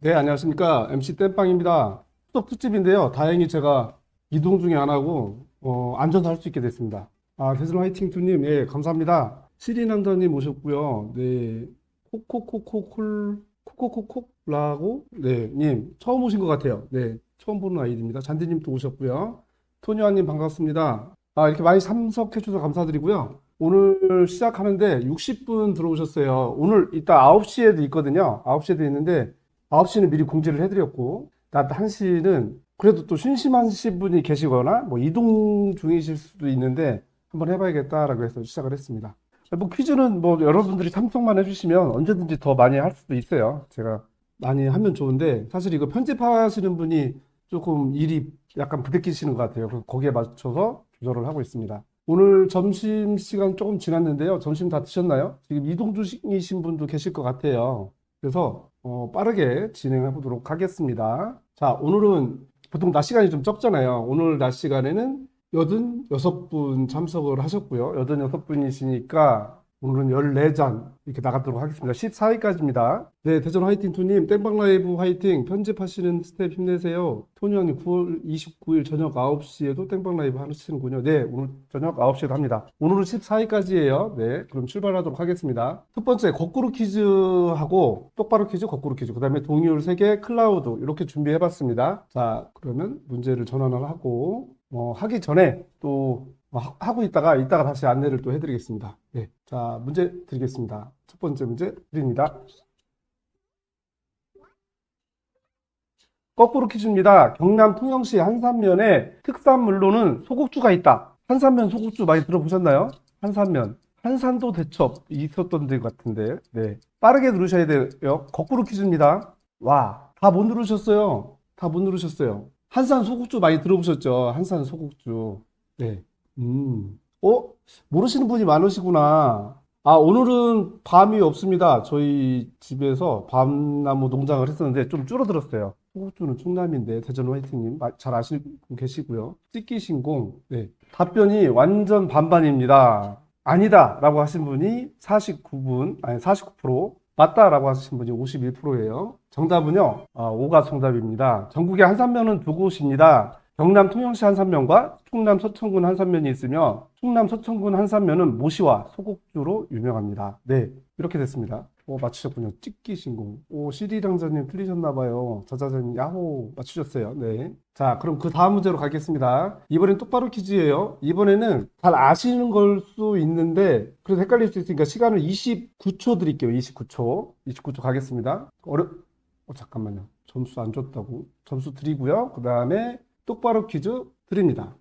네, 안녕하십니까. MC 땜빵입니다. 수석 특집인데요. 다행히 제가 이동 중에 안 하고, 어, 안전도 할 수 있게 됐습니다. 아, 대전 화이팅 투님, 예, 감사합니다. 시리남자님 오셨고요. 네, 코코코코콜, 코코코코라고, 네, 님, 처음 오신 것 같아요. 네, 처음 보는 아이디입니다. 잔디님 또 오셨고요. 토니아님 반갑습니다. 아, 이렇게 많이 참석해 주셔서 감사드리고요. 오늘 시작하는데 60분 들어오셨어요. 오늘 이따 9시에도 있거든요. 9시에도 있는데, 9시는 미리 공지를 해드렸고, 낮 1시는 그래도 또 심심하신 분이 계시거나, 뭐 이동 중이실 수도 있는데, 한번 해봐야겠다라고 해서 시작을 했습니다. 뭐 퀴즈는 뭐 여러분들이 참석만 해주시면 언제든지 더 많이 할 수도 있어요. 제가 많이 하면 좋은데, 사실 이거 편집하시는 분이 조금 일이 약간 부대끼시는 것 같아요. 거기에 맞춰서 조절을 하고 있습니다. 오늘 점심 시간 조금 지났는데요. 점심 다 드셨나요? 지금 이동 중이신 분도 계실 것 같아요. 그래서 어, 빠르게 진행해 보도록 하겠습니다. 자, 오늘은 보통 낮 시간이 좀 적잖아요. 오늘 낮 시간에는 86분 참석을 하셨고요. 86분이시니까 오늘은 14잔 이렇게 나가도록 하겠습니다. 14위까지입니다. 네, 대전 화이팅 투님, 땡방 라이브 화이팅, 편집하시는 스텝 힘내세요. 토니 형님 9월 29일 저녁 9시에도 땡방 라이브 하시는군요. 네, 오늘 저녁 9시에도 합니다. 오늘은 14위까지예요. 네, 그럼 출발하도록 하겠습니다. 첫 번째, 거꾸로 퀴즈하고 똑바로 퀴즈, 거꾸로 퀴즈, 그 다음에 동의율 3개, 클라우드 이렇게 준비해봤습니다. 자, 그러면 문제를 전환을 하고 어, 하기 전에 또 어, 하- 하고 있다가 이따가 다시 안내를 또 해드리겠습니다. 네, 자 문제 드리겠습니다. 첫 번째 문제 드립니다. 거꾸로 퀴즈입니다. 경남 통영시 한산면에 특산물로는 소곡주가 있다. 한산면 소곡주 많이 들어보셨나요? 한산면. 한산도 대첩 있었던 데 같은데. 네. 빠르게 누르셔야 돼요. 거꾸로 퀴즈입니다. 와, 다 못 누르셨어요. 다 못 누르셨어요. 한산 소곡주 많이 들어보셨죠? 한산 소곡주. 네. 음. 어? 모르시는 분이 많으시구나. 아, 오늘은 밤이 없습니다. 저희 집에서 밤나무 농장을 했었는데 좀 줄어들었어요. 소곡주는 충남인데 대전 화이팅님 마- 잘 아시고 계시고요. 찍기 신공. 네. 답변이 완전 반반입니다. 아니다 라고 하신 분이 49분, 아니 49%, 맞다 라고 하신 분이 51%예요. 정답은요, 아, 5가 정답입니다. 전국에 한산면은 두 곳입니다. 경남 통영시 한산면과 충남 서천군 한산면이 있으며 충남 서천군 한산면은 모시와 소곡주로 유명합니다. 네, 이렇게 됐습니다. 오, 맞추셨군요. 찍기 신공. 오, 시리랑자님 틀리셨나봐요. 자자자님, 야호, 맞추셨어요. 네. 자, 그럼 그 다음 문제로 가겠습니다. 이번엔 똑바로 퀴즈예요. 이번에는 잘 아시는 걸 수 있는데, 그래서 헷갈릴 수 있으니까 시간을 29초 드릴게요. 29초. 29초 가겠습니다. 어려, 어, 잠깐만요. 점수 안 줬다고. 점수 드리고요. 그 다음에 똑바로 퀴즈 드립니다.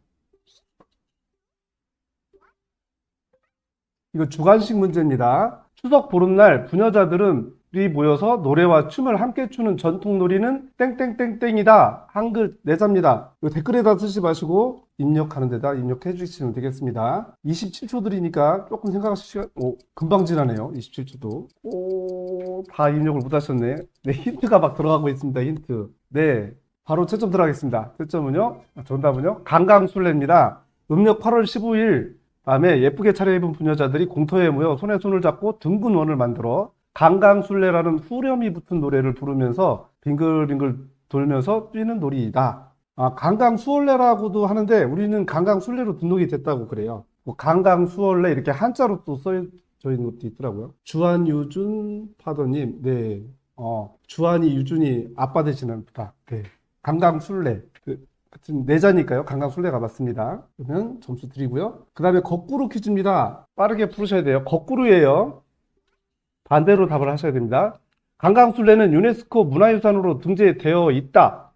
이거 주관식 문제입니다. 추석 보름날 부녀자들은 이 모여서 노래와 춤을 함께 추는 전통 놀이는 땡땡땡땡이다. 한글 내자입니다. 댓글에다 쓰지 마시고 입력하는 데다 입력해 주시면 되겠습니다. 27초 드리니까 조금 생각하실 시간, 오, 금방 지나네요. 27초도. 오, 다 입력을 못 하셨네. 네, 힌트가 막 들어가고 있습니다. 힌트. 네. 바로 채점 들어가겠습니다. 채점은요, 아, 정답은요, 강강술래입니다. 음력 8월 15일 밤에 예쁘게 차려입은 부녀자들이 공터에 모여 손에 손을 잡고 둥근원을 만들어 강강술래라는 후렴이 붙은 노래를 부르면서 빙글빙글 돌면서 뛰는 놀이이다. 아, 강강수월래라고도 하는데 우리는 강강술래로 등록이 됐다고 그래요. 뭐 강강수월래 이렇게 한자로 또 써져 있는 것도 있더라고요. 주한유준 파더님, 네. 어, 주한이 유준이 아빠 되시는 분다. 네. 강강술래. 그, 하여튼 내자니까요. 강강 술래가 맞습니다. 그러면 점수 드리고요. 그 다음에 거꾸로 퀴즈입니다. 빠르게 풀으셔야 돼요. 거꾸로예요. 반대로 답을 하셔야 됩니다. 강강 술래는 유네스코 문화유산으로 등재되어 있다.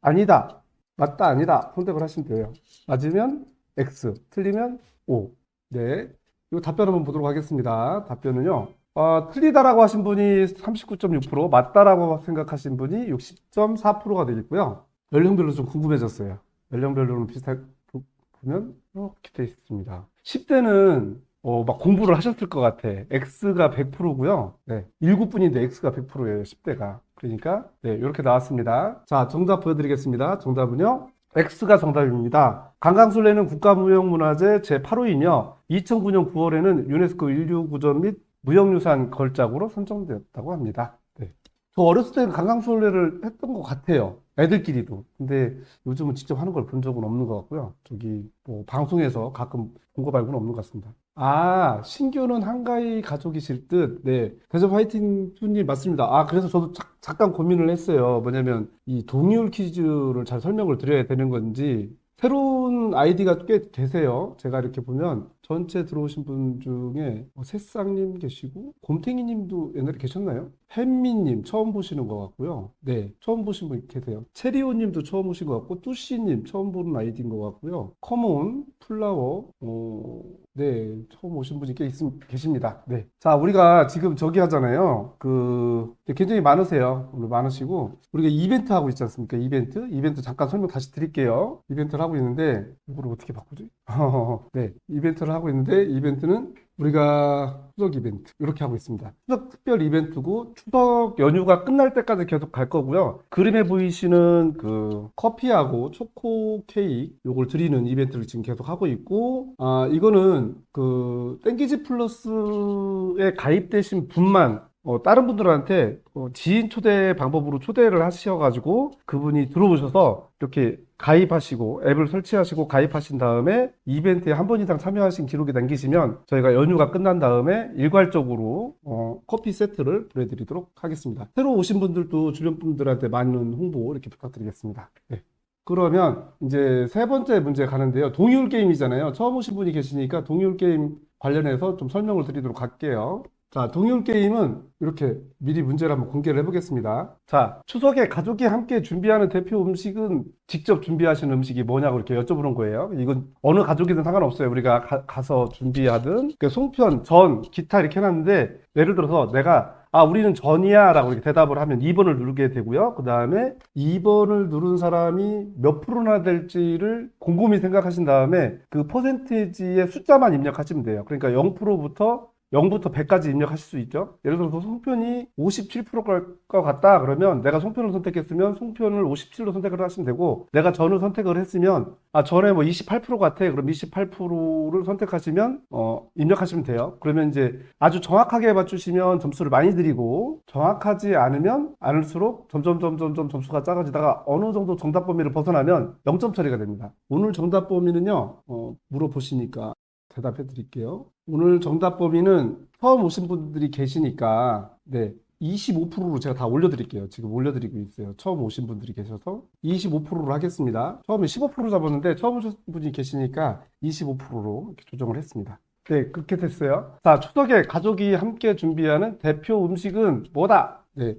아니다. 맞다. 아니다. 선택을 하시면 돼요. 맞으면 X, 틀리면 O. 네. 이 답변 한번 보도록 하겠습니다. 답변은요. 어, 틀리다라고 하신 분이 39.6%, 맞다라고 생각하신 분이 60.4%가 되겠고요. 연령별로 좀 궁금해졌어요. 연령별로는 비슷하게 보- 보면 이렇게 돼 있습니다. 10대는 어, 막 공부를 하셨을 것 같아. X가 100%고요. 네. 19분인데 X가 100%예요. 10대가. 그러니까 네, 이렇게 나왔습니다. 자, 정답 보여드리겠습니다. 정답은요. X가 정답입니다. 강강술래는 국가무형문화재 제8호이며 2009년 9월에는 유네스코 인류구전 및 무형유산 걸작으로 선정되었다고 합니다. 네. 저 어렸을 때는 강강술래를 했던 것 같아요. 애들끼리도. 근데 요즘은 직접 하는 걸 본 적은 없는 것 같고요. 저기 뭐 방송에서 가끔 본 거 말고는 없는 것 같습니다. 아, 신규는 한가위 가족이실 듯. 네. 대접 화이팅 투님 맞습니다. 아, 그래서 저도 자- 잠깐 고민을 했어요. 뭐냐면 이 동의율 퀴즈를 잘 설명을 드려야 되는 건지 새로운 아이디가 꽤 계세요. 제가 이렇게 보면 전체 들어오신 분 중에 뭐 새싹님 계시고 곰탱이님도 옛날에 계셨나요? 햄미님 처음 보시는 것 같고요. 네, 처음 보신 분 계세요. 체리오님도 처음 오신 것 같고 뚜시님 처음 보는 아이디인 것 같고요. 커몬, 플라워, 어, 네, 처음 오신 분이 꽤 있, 계십니다. 네, 자 우리가 지금 저기 하잖아요. 그 굉장히 많으세요. 오늘 많으시고 우리가 이벤트 하고 있지 않습니까? 이벤트, 이벤트 잠깐 설명 다시 드릴게요. 이벤트를 하고 있는데 이거를 어떻게 바꾸지? 네, 이벤트를 하고 있는데 이벤트는 우리가 추석 이벤트 이렇게 하고 있습니다. 추석 특별 이벤트고 추석 연휴가 끝날 때까지 계속 갈 거고요. 그림에 보이시는 그 커피하고 초코 케이크 요걸 드리는 이벤트를 지금 계속 하고 있고 아 이거는 그 땡기지 플러스에 가입되신 분만 어, 다른 분들한테 어, 지인 초대 방법으로 초대를 하셔가지고 그분이 들어오셔서 이렇게 가입하시고 앱을 설치하시고 가입하신 다음에 이벤트에 한 번 이상 참여하신 기록이 남기시면 저희가 연휴가 끝난 다음에 일괄적으로 어, 커피 세트를 보내드리도록 하겠습니다. 새로 오신 분들도 주변 분들한테 많은 홍보 이렇게 부탁드리겠습니다. 네. 그러면 이제 세 번째 문제 가는데요. 동의율 게임이잖아요. 처음 오신 분이 계시니까 동의율 게임 관련해서 좀 설명을 드리도록 할게요. 자, 동의율 게임은 이렇게 미리 문제를 한번 공개를 해보겠습니다. 자, 추석에 가족이 함께 준비하는 대표 음식은 직접 준비하시는 음식이 뭐냐고 이렇게 여쭤보는 거예요. 이건 어느 가족이든 상관없어요. 우리가 가, 서 준비하든. 그 송편, 전, 기타 이렇게 해놨는데 예를 들어서 내가 아, 우리는 전이야 라고 이렇게 대답을 하면 2번을 누르게 되고요. 그 다음에 2번을 누른 사람이 몇 프로나 될지를 곰곰이 생각하신 다음에 그 퍼센테이지의 숫자만 입력하시면 돼요. 그러니까 0%부터 0부터 100까지 입력하실 수 있죠. 예를 들어서 송편이 57%일 것 같다 그러면 내가 송편을 선택했으면 송편을 57로 선택을 하시면 되고 내가 전을 선택을 했으면 아 전에 뭐 28% 같아 그럼 28%를 선택하시면 어 입력하시면 돼요. 그러면 이제 아주 정확하게 맞추시면 점수를 많이 드리고 정확하지 않으면 않을수록 점점 점점 점 점수가 작아지다가 어느 정도 정답 범위를 벗어나면 0점 처리가 됩니다. 오늘 정답 범위는요 어, 물어보시니까 대답해 드릴게요. 오늘 정답 범위는 처음 오신 분들이 계시니까 네. 25%로 제가 다 올려드릴게요. 지금 올려드리고 있어요. 처음 오신 분들이 계셔서 25%로 하겠습니다. 처음에 15% 잡았는데 처음 오신 분이 계시니까 25%로 이렇게 조정을 했습니다. 네, 그렇게 됐어요. 자, 추석에 가족이 함께 준비하는 대표 음식은 뭐다? 네,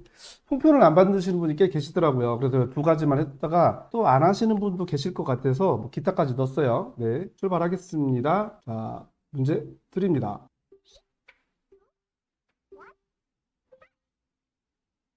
송편을 안 만드시는 분이 꽤 계시더라고요. 그래서 두 가지만 했다가 또 안 하시는 분도 계실 것 같아서 뭐 기타까지 넣었어요. 네, 출발하겠습니다. 자, 문제 드립니다.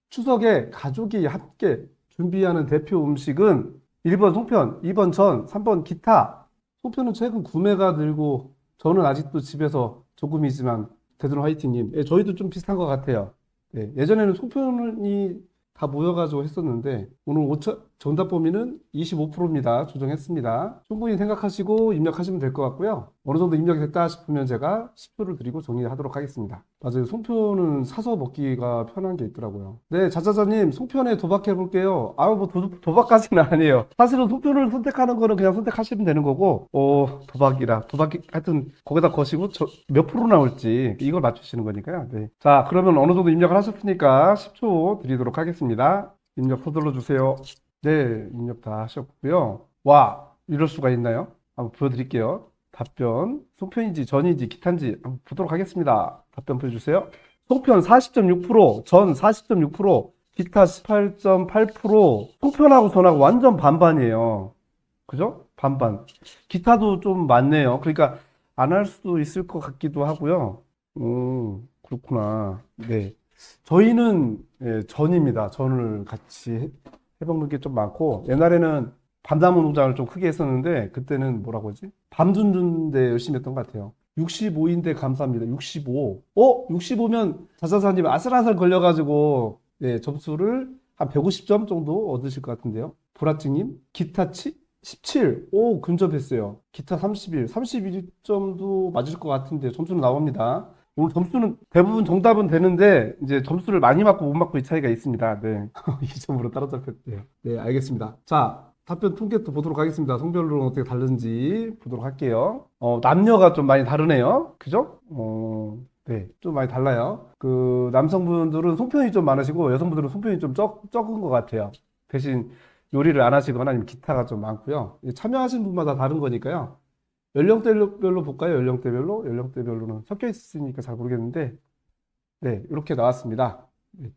추석에 가족이 함께 준비하는 대표 음식은 1번 송편, 2번 전, 3번 기타. 송편은 최근 구매가 늘고 저는 아직도 집에서 조금이지만 대전 화이팅님, 예, 저희도 좀 비슷한 것 같아요. 예, 예전에는 송편이 다 모여가지고 했었는데 오늘 오차, 정답 범위는 25%입니다. 조정했습니다. 충분히 생각하시고 입력하시면 될 것 같고요. 어느 정도 입력이 됐다 싶으면 제가 10표를 드리고 정리하도록 하겠습니다. 맞아요. 송편은 사서 먹기가 편한 게 있더라고요. 네, 자자자님, 송편에 도박해 볼게요. 아우, 뭐 도, 도박까지는 아니에요. 사실은 송편을 선택하는 거는 그냥 선택하시면 되는 거고, 어, 도박이라. 도박이, 하여튼, 거기다 거시고, 저, 몇 프로 나올지, 이걸 맞추시는 거니까요. 네. 자, 그러면 어느 정도 입력을 하셨으니까 10초 드리도록 하겠습니다. 입력 서둘러 주세요. 네, 입력 다 하셨고요. 와, 이럴 수가 있나요? 한번 보여드릴게요. 답변. 송편인지 전인지 기타인지 한번 보도록 하겠습니다. 답변 보여주세요. 송편 40.6%, 전 40.6%, 기타 18.8%, 송편하고 전하고 완전 반반이에요. 그죠? 반반. 기타도 좀 많네요. 그러니까 안 할 수도 있을 것 같기도 하고요. 음, 그렇구나. 네. 저희는 예, 전입니다. 전을 같이 해- 해먹는 게 좀 많고 옛날에는 밤나무 농장을 좀 크게 했었는데 그때는 뭐라고 하지? 밤준준데 열심히 했던 것 같아요. 65인데 감사합니다. 65. 어? 65면 자자사님 아슬아슬 걸려가지고 네, 점수를 한 150점 정도 얻으실 것 같은데요. 보라찡님 기타 치 17. 오, 근접했어요. 기타 31. 31점도 맞을 것 같은데 점수는 나옵니다. 오늘 점수는 대부분 정답은 되는데 이제 점수를 많이 맞고 못 맞고의 차이가 있습니다. 네. 2점으로 따라잡혔대요. 네, 알겠습니다. 자, 답변 통계 또 보도록 하겠습니다. 성별로는 어떻게 다른지 보도록 할게요. 어, 남녀가 좀 많이 다르네요. 그죠? 어, 네, 좀 많이 달라요. 그 남성분들은 송편이 좀 많으시고 여성분들은 송편이 좀 적, 적은 것 같아요. 대신 요리를 안 하시거나 아니면 기타가 좀 많고요. 참여하신 분마다 다른 거니까요. 연령대별로 볼까요? 연령대별로? 연령대별로는 섞여 있으니까 잘 모르겠는데, 네, 이렇게 나왔습니다. 네,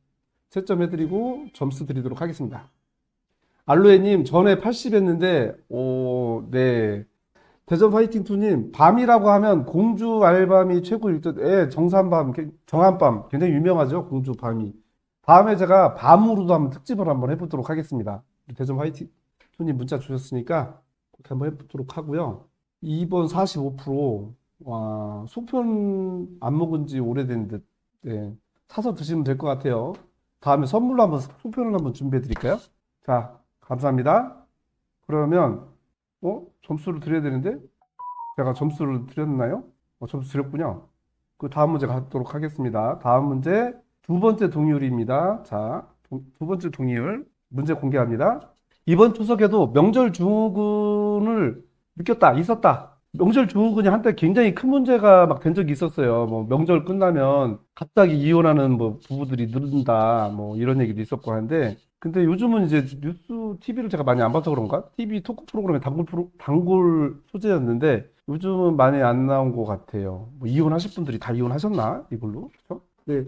채점해드리고 점수 드리도록 하겠습니다. 알로에님, 전에 80 했는데, 오, 네. 대전 파이팅 투님, 밤이라고 하면 공주 알밤이 최고일 듯, 예, 정산밤, 정한밤, 굉장히 유명하죠, 공주 밤이. 다음에 제가 밤으로도 한번 특집을 한번 해보도록 하겠습니다. 대전 화이팅 투님 문자 주셨으니까 그렇게 한번 해보도록 하고요. 2번 45%. 와, 소편 안 먹은 지 오래된 듯. 네. 사서 드시면 될 것 같아요. 다음에 선물로 한번 소편을 한번 준비해 드릴까요? 자, 감사합니다. 그러면, 어? 점수를 드려야 되는데? 제가 점수를 드렸나요? 어, 점수 드렸군요. 그 다음 문제 가도록 하겠습니다. 다음 문제, 두 번째 동의율입니다. 자, 두, 두 번째 동의율. 문제 공개합니다. 이번 추석에도 명절 증후군을 느꼈다, 있었다. 명절 증후군이 한때 굉장히 큰 문제가 막 된 적이 있었어요. 뭐 명절 끝나면 갑자기 이혼하는 뭐 부부들이 늘는다, 뭐 이런 얘기도 있었고 하는데, 근데 요즘은 이제 뉴스 TV를 제가 많이 안 봐서 그런가? TV 토크 프로그램에 단골 프로, 단골 소재였는데 요즘은 많이 안 나온 것 같아요. 뭐 이혼하실 분들이 다 이혼하셨나? 이걸로? 그렇죠? 네.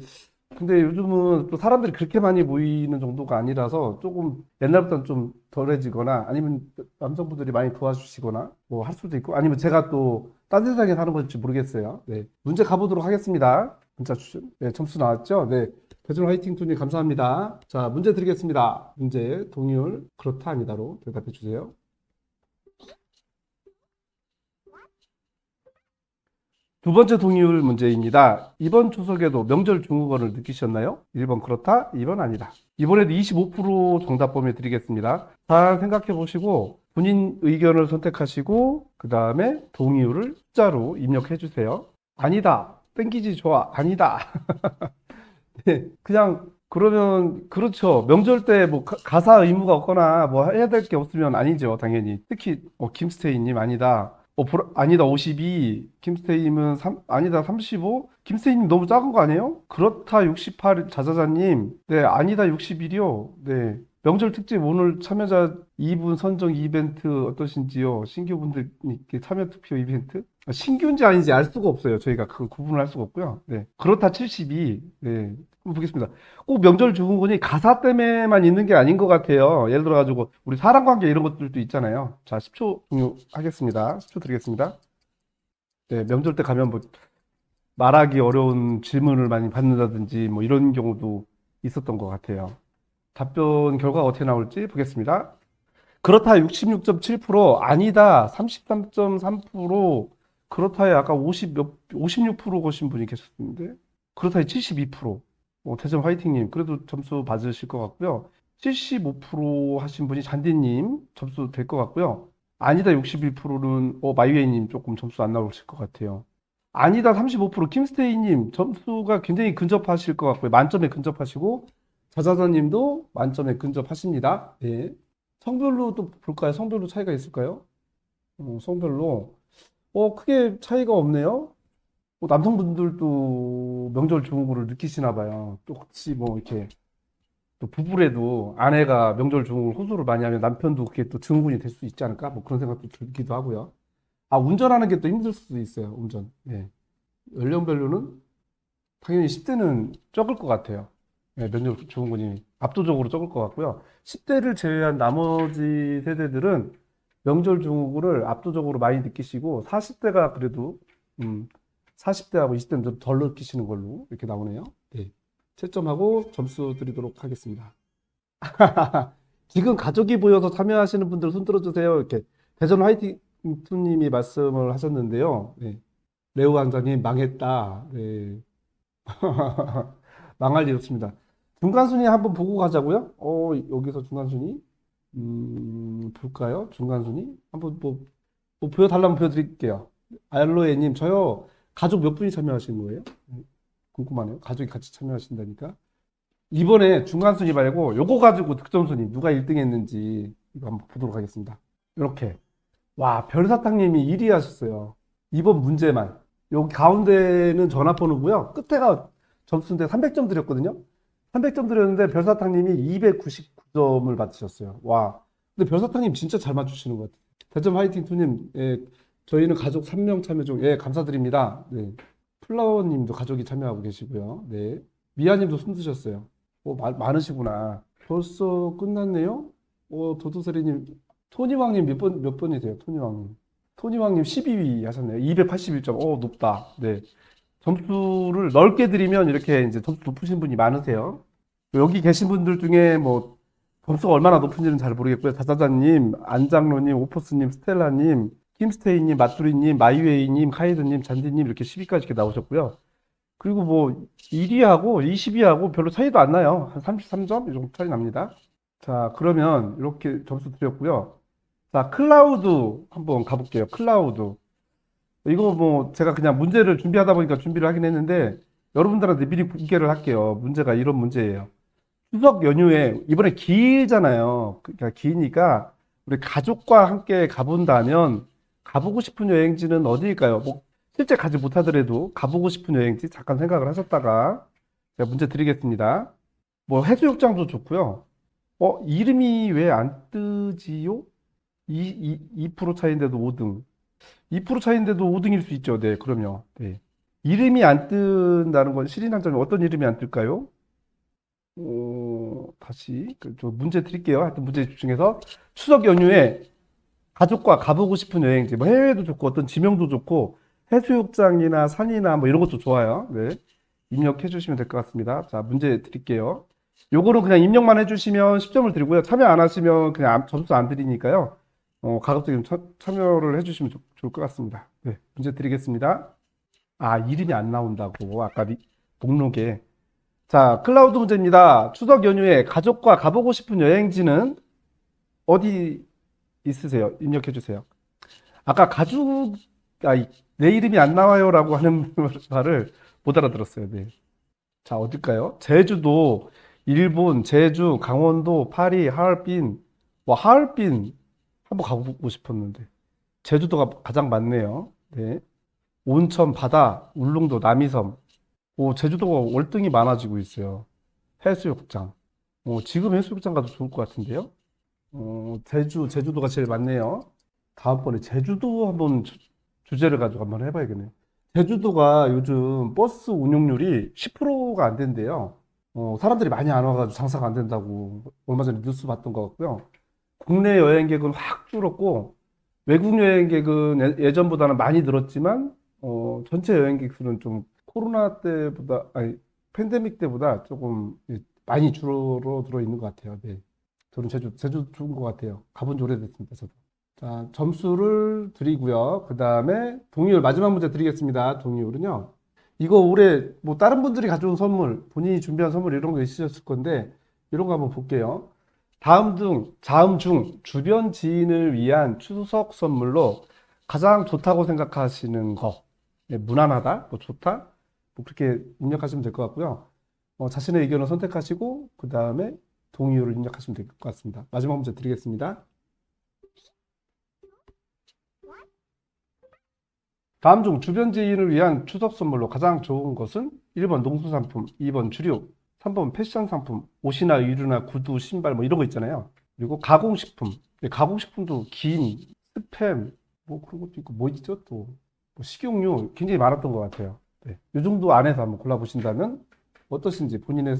근데 요즘은 또 사람들이 그렇게 많이 모이는 정도가 아니라서 조금 옛날보다는 좀 덜해지거나 아니면 남성분들이 많이 도와주시거나 뭐 할 수도 있고 아니면 제가 또 딴 세상에 사는 건지 모르겠어요. 네. 문제 가보도록 하겠습니다. 문자 주신, 네, 점수 나왔죠? 네. 대전 화이팅 투님 감사합니다. 자, 문제 드리겠습니다. 문제 동의율 그렇다 아니다로 대답해 주세요. 두 번째 동의율 문제입니다. 이번 추석에도 명절 중국어를 느끼셨나요? 1번 그렇다, 2번 아니다. 이번에도 25% 정답 범위 드리겠습니다. 잘 생각해 보시고 본인 의견을 선택하시고 그 다음에 동의율을 숫자로 입력해 주세요. 아니다. 땡기지 좋아. 아니다. 네, 그냥 그러면 그렇죠. 명절 때 뭐 가사 의무가 없거나 뭐 해야 될 게 없으면 아니죠. 당연히. 특히 어, 김스테이님 아니다. 어, 보라- 아니다 52, 김스테이님은 3, 아니다 35, 김스테이님 너무 작은 거 아니에요? 그렇다 68, 자자자님, 네, 아니다 61이요. 네, 명절 특집 오늘 참여자 2분 선정 이벤트 어떠신지요? 신규분들께 참여 투표 이벤트? 아, 신규인지 아닌지 알 수가 없어요. 저희가 그걸 구분을 할 수가 없고요. 네, 그렇다 72, 네, 한번 보겠습니다. 꼭 명절 증후군이 가사 때문에만 있는 게 아닌 것 같아요. 예를 들어가지고 우리 사람 관계 이런 것들도 있잖아요. 자, 10초 종료하겠습니다. 10초 드리겠습니다. 네, 명절 때 가면 뭐 말하기 어려운 질문을 많이 받는다든지 뭐 이런 경우도 있었던 것 같아요. 답변 결과가 어떻게 나올지 보겠습니다. 그렇다 66.7%, 아니다 33.3%, 그렇다에 아까 50 몇, 56% 거신 분이 계셨는데, 그렇다에 72%. 어, 대전 화이팅님, 그래도 점수 받으실 것 같고요. 75% 하신 분이 잔디님 점수 될 것 같고요. 아니다 61%는 어, 마이웨이님 조금 점수 안 나오실 것 같아요. 아니다 35% 김스테이님 점수가 굉장히 근접하실 것 같고요. 만점에 근접하시고 자자자님도 만점에 근접하십니다. 네. 성별로 또 볼까요? 성별로 차이가 있을까요? 어, 성별로 어 크게 차이가 없네요. 뭐 남성분들도 명절 증후군을 느끼시나 봐요. 또 혹시 뭐 이렇게 또 부부래도 아내가 명절 증후군 호소를 많이 하면 남편도 그게 또 증후군이 될 수 있지 않을까? 뭐 그런 생각도 들기도 하고요. 아, 운전하는 게 또 힘들 수도 있어요. 운전. 예. 연령별로는 당연히 10대는 적을 것 같아요. 예, 명절 증후군이 압도적으로 적을 것 같고요. 10대를 제외한 나머지 세대들은 명절 증후군을 압도적으로 많이 느끼시고 40대가 그래도 음, 40대하고 20대는 좀 덜 느끼시는 걸로 이렇게 나오네요. 네. 채점하고 점수 드리도록 하겠습니다. 지금 가족이 보여서 참여하시는 분들 손 들어주세요. 이렇게 대전 화이팅 투님이 말씀을 하셨는데요. 네. 레오 왕자님 망했다. 네. 망할 일 없습니다. 중간순위 한번 보고 가자고요. 어, 여기서 중간순위. 음, 볼까요? 중간순위? 한번 뭐, 뭐 보여달라면 보여드릴게요. 알로에님, 저요. 가족 몇 분이 참여하신 거예요? 궁금하네요. 가족이 같이 참여하신다니까. 이번에 중간 순위 말고 요거 가지고 득점 순위 누가 1등 했는지 이거 한번 보도록 하겠습니다. 이렇게. 와, 별사탕님이 1위 하셨어요. 이번 문제만. 여기 가운데는 전화번호고요. 끝에가 점수인데 300점 드렸거든요. 300점 드렸는데 별사탕님이 299점을 받으셨어요. 와. 근데 별사탕님 진짜 잘 맞추시는 것 같아요. 대점 화이팅 투님, 예, 저희는 가족 3명 참여 중, 예, 감사드립니다. 네. 플라워님도 가족이 참여하고 계시고요. 네. 미아님도 손 드셨어요. 어, 마- 많으시구나. 벌써 끝났네요? 어, 도도세리님, 토니왕님 몇 번, 몇 번이세요? 토니왕님. 토니왕님 12위 하셨네요. 281점. 어, 높다. 네. 점수를 넓게 드리면 이렇게 이제 점수 높으신 분이 많으세요. 여기 계신 분들 중에 뭐 점수가 얼마나 높은지는 잘 모르겠고요. 자자자님, 안장로님, 오포스님, 스텔라님, 김스테이님, 마뚜리님, 마이웨이님, 카이드님, 잔디님 이렇게 10위까지 이렇게 나오셨고요. 그리고 뭐 1위하고 20위하고 별로 차이도 안 나요. 한 33점 이 정도 차이 납니다. 자, 그러면 이렇게 점수 드렸고요. 자, 클라우드 한번 가볼게요. 클라우드. 이거 뭐 제가 그냥 문제를 준비하다 보니까 준비를 하긴 했는데 여러분들한테 미리 공개를 할게요. 문제가 이런 문제예요. 추석 연휴에 이번에 길잖아요. 그러니까 기니까 우리 가족과 함께 가본다면 가보고 싶은 여행지는 어디일까요? 뭐 실제 가지 못하더라도 가보고 싶은 여행지 잠깐 생각을 하셨다가 제가 문제 드리겠습니다. 뭐 해수욕장도 좋고요. 어, 이름이 왜 안 뜨지요? 2, 2, 2% 차이인데도 5등. 2% 차이인데도 5등일 수 있죠. 네, 그럼요. 네. 이름이 안 뜬다는 건 실인한 점이 어떤 이름이 안 뜰까요? 어, 다시 그저 문제 드릴게요. 하여튼 문제 집중해서 추석 연휴에 가족과 가보고 싶은 여행지, 뭐 해외도 좋고 어떤 지명도 좋고 해수욕장이나 산이나 뭐 이런 것도 좋아요. 네. 입력해 주시면 될 것 같습니다. 자, 문제 드릴게요. 요거는 그냥 입력만 해주시면 10점을 드리고요. 참여 안 하시면 그냥 안- 점수 안 드리니까요. 어, 가급적이면 참- 참여를 해주시면 좋, 좋을 것 같습니다. 네, 문제 드리겠습니다. 아, 이름이 안 나온다고. 아까 리- 목록에. 자, 클라우드 문제입니다. 추석 연휴에 가족과 가보고 싶은 여행지는 어디 있으세요? 입력해 주세요. 아까 가족, 아, 이- 내 이름이 안 나와요라고 하는 말을 못 알아들었어요. 네. 자, 어딜까요? 제주도, 일본, 제주, 강원도, 파리, 하얼빈. 와, 하얼빈 한번 가보고 싶었는데. 제주도가 가장 많네요. 네. 온천, 바다, 울릉도, 남이섬. 오, 제주도가 월등히 많아지고 있어요. 해수욕장. 어, 지금 해수욕장 가도 좋을 것 같은데요? 어, 제주, 제주도가 제일 많네요. 다음번에 제주도 한번 주- 주제를 가지고 한번 해봐야겠네요. 제주도가 요즘 버스 운용률이 10%가 안 된대요. 어, 사람들이 많이 안 와가지고 장사가 안 된다고 얼마 전에 뉴스 봤던 것 같고요. 국내 여행객은 확 줄었고, 외국 여행객은 예- 예전보다는 많이 늘었지만, 어, 전체 여행객 수는 좀 코로나 때보다, 아니, 팬데믹 때보다 조금 예, 많이 줄어들어 있는 것 같아요. 네. 저는 제주, 제주 좋은 것 같아요. 가본 지 오래됐습니다, 저도. 자, 점수를 드리고요. 그 다음에 동의율 마지막 문제 드리겠습니다. 동의율은요. 이거 올해 뭐 다른 분들이 가져온 선물, 본인이 준비한 선물 이런 거 있으셨을 건데 이런 거 한번 볼게요. 다음 중, 다음 중 주변 지인을 위한 추석 선물로 가장 좋다고 생각하시는 거. 네, 무난하다, 뭐 좋다, 뭐 그렇게 입력하시면 될 것 같고요. 어, 자신의 의견을 선택하시고 그 다음에 동의율을 입력하시면 될 것 같습니다. 마지막 문제 드리겠습니다. 다음 중 주변 지인을 위한 추석 선물로 가장 좋은 것은 1번 농수산품, 2번 주류, 3번 패션 상품, 옷이나 의류나 구두, 신발 뭐 이런 거 있잖아요. 그리고 가공식품. 네, 가공식품도 긴, 스팸, 뭐 그런 것도 있고 뭐 있죠 또. 뭐 식용유 굉장히 많았던 것 같아요. 네, 이 정도 안에서 한번 골라보신다면 어떠신지 본인의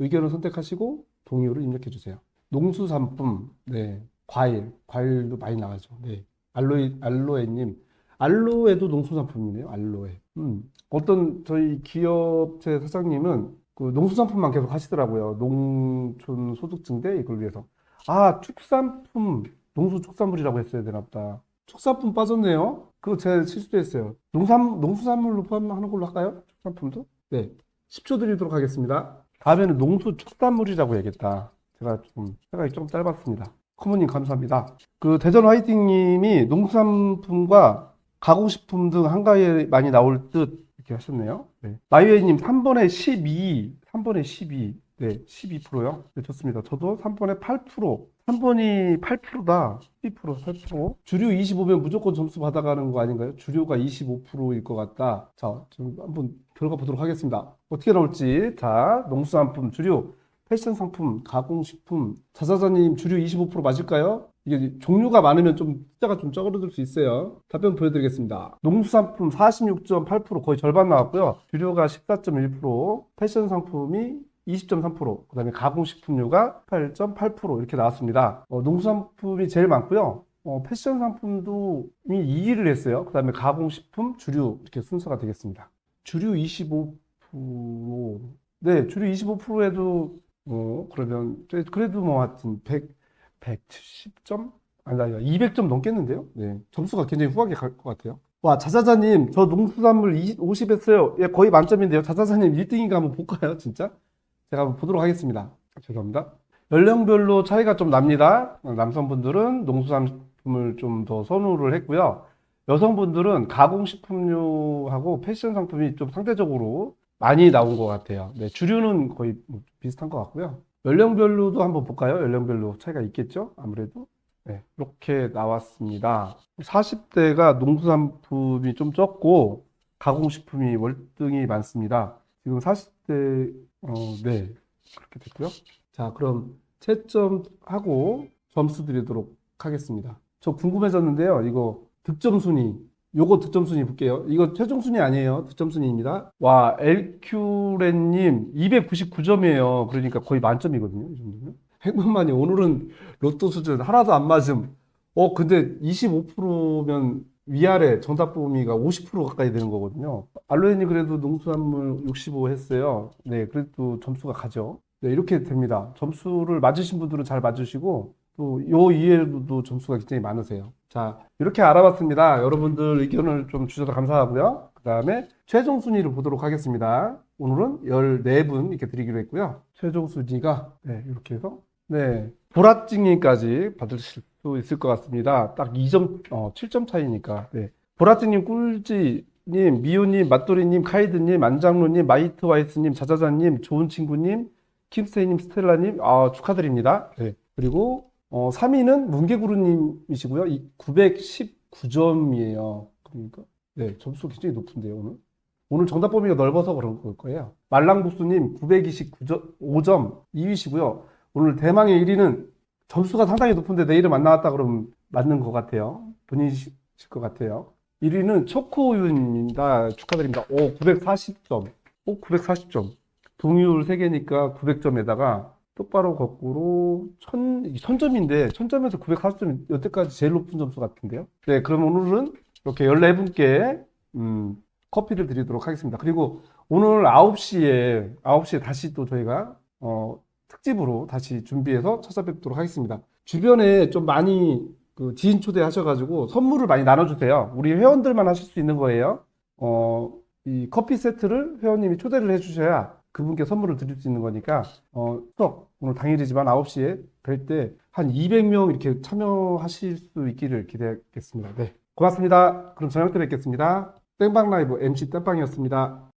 의견을 선택하시고 동의어를 입력해 주세요. 농수산품, 네, 과일, 과일도 많이 나가죠. 네, 알로에, 알로에님, 알로에도 농수산품이네요. 알로에. 음, 어떤 저희 기업체 사장님은 그 농수산품만 계속 하시더라고요. 농촌 소득증대 이걸 위해서. 아, 축산품, 농수축산물이라고 했어야 되나 보다. 축산품 빠졌네요. 그거 제 실수했어요. 농산, 농수산물로 포함하는 걸로 할까요? 축산품도? 네. 10초 드리도록 하겠습니다. 다음에는 농수축산물이라고 해야겠다. 제가 좀 생각이 좀 짧았습니다. 커머님 감사합니다. 그 대전 화이팅님이 농수산품과 가공식품 등 한가위에 많이 나올 듯 이렇게 하셨네요. 네. 마이웨이님 3번에 12, 3번에 12, 네, 12%요. 네, 좋습니다. 저도 3번에 8%, 3번이 8%다. 12%, 8%. 주류 25면 무조건 점수 받아가는 거 아닌가요? 주류가 25%일 것 같다. 자, 좀 한번 들어가 보도록 하겠습니다. 어떻게 나올지. 자, 농수산품, 주류, 패션 상품, 가공식품, 자사자님 주류 25% 맞을까요? 이게 종류가 많으면 좀 숫자가 좀 적어들 수 있어요. 답변 보여드리겠습니다. 농수산품 46.8% 거의 절반 나왔고요. 주류가 14.1%, 패션 상품이 20.3%, 그 다음에 가공식품류가 8.8% 이렇게 나왔습니다. 어, 농수산품이 제일 많고요. 어, 패션 상품도 이미 2위를 했어요. 그 다음에 가공식품, 주류 이렇게 순서가 되겠습니다. 주류 25%, 네, 주류 25%에도 어, 그러면 그래도 뭐 하여튼 100, 170점? 아니, 아니, 200점 넘겠는데요? 네. 점수가 굉장히 후하게 갈 것 같아요. 와, 자자자님, 저 농수산물 20, 50 했어요. 예, 거의 만점인데요. 자자자님 1등인가 한번 볼까요? 진짜? 제가 한번 보도록 하겠습니다. 죄송합니다. 연령별로 차이가 좀 납니다. 남성분들은 농수산품을 좀 더 선호를 했고요. 여성분들은 가공식품류하고 패션 상품이 좀 상대적으로 많이 나온 것 같아요. 네, 주류는 거의 뭐 비슷한 것 같고요. 연령별로도 한번 볼까요? 연령별로 차이가 있겠죠? 아무래도. 네, 이렇게 나왔습니다. 40대가 농수산품이 좀 적고 가공식품이 월등히 많습니다. 지금 40대, 어, 네, 그렇게 됐고요. 자, 그럼 채점하고 점수 드리도록 하겠습니다. 저 궁금해졌는데요. 이거 득점 순위. 요거 득점 순위 볼게요. 이거 최종 순위 아니에요. 득점 순위입니다. 와, LQ렌님 299점이에요. 그러니까 거의 만점이거든요. 이 정도면. 행운만이 오늘은 로또 수준 하나도 안 맞음. 어, 근데 25%면 위아래 정답 범위가 50% 가까이 되는 거거든요. 알로에님 그래도 농수산물 65 했어요. 네, 그래도 점수가 가죠. 네, 이렇게 됩니다. 점수를 맞으신 분들은 잘 맞으시고 또 요 이외에도 점수가 굉장히 많으세요. 자, 이렇게 알아봤습니다. 여러분들 의견을 좀 주셔서 감사하고요. 그 다음에 최종 순위를 보도록 하겠습니다. 오늘은 14분 이렇게 드리기로 했고요. 최종 순위가 네, 이렇게 해서 네, 보라찡님까지 받으실 수 있을 것 같습니다. 딱 2점, 어, 7점 차이니까. 네. 보라찡님, 꿀지님, 미호님, 맛돌이님, 카이드님, 안장로님, 마이트와이스님, 자자자님, 좋은 친구님, 킴스테이님, 스텔라님, 아, 축하드립니다. 네. 그리고 어, 3위는 문개구루님이시고요. 919점이에요. 그러니까 네, 점수 굉장히 높은데요, 오늘. 오늘 정답 범위가 넓어서 그런 걸 거예요. 말랑복수님 929점 2위시고요. 오늘 대망의 1위는 점수가 상당히 높은데 내 이름 안 나왔다 그러면 맞는 것 같아요. 본인이실 것 같아요. 1위는 초코우유입니다. 축하드립니다. 오, 940점. 오, 940점. 동률 3개니까 900점에다가 똑바로 거꾸로 1000, 1000점인데 1000점에서 940점 여태까지 제일 높은 점수 같은데요. 네, 그럼 오늘은 이렇게 14분께 음, 커피를 드리도록 하겠습니다. 그리고 오늘 9시에 9시에 다시 또 저희가 어, 특집으로 다시 준비해서 찾아뵙도록 하겠습니다. 주변에 좀 많이 그 지인 초대하셔가지고 선물을 많이 나눠주세요. 우리 회원들만 하실 수 있는 거예요. 어, 이 커피 세트를 회원님이 초대를 해주셔야 그분께 선물을 드릴 수 있는 거니까 어, 수업 오늘 당일이지만 9시에 뵐때한 200명 이렇게 참여하실 수 있기를 기대하겠습니다. 네, 고맙습니다. 그럼 저녁 때 뵙겠습니다. 땡방 라이브 MC 땡방이었습니다.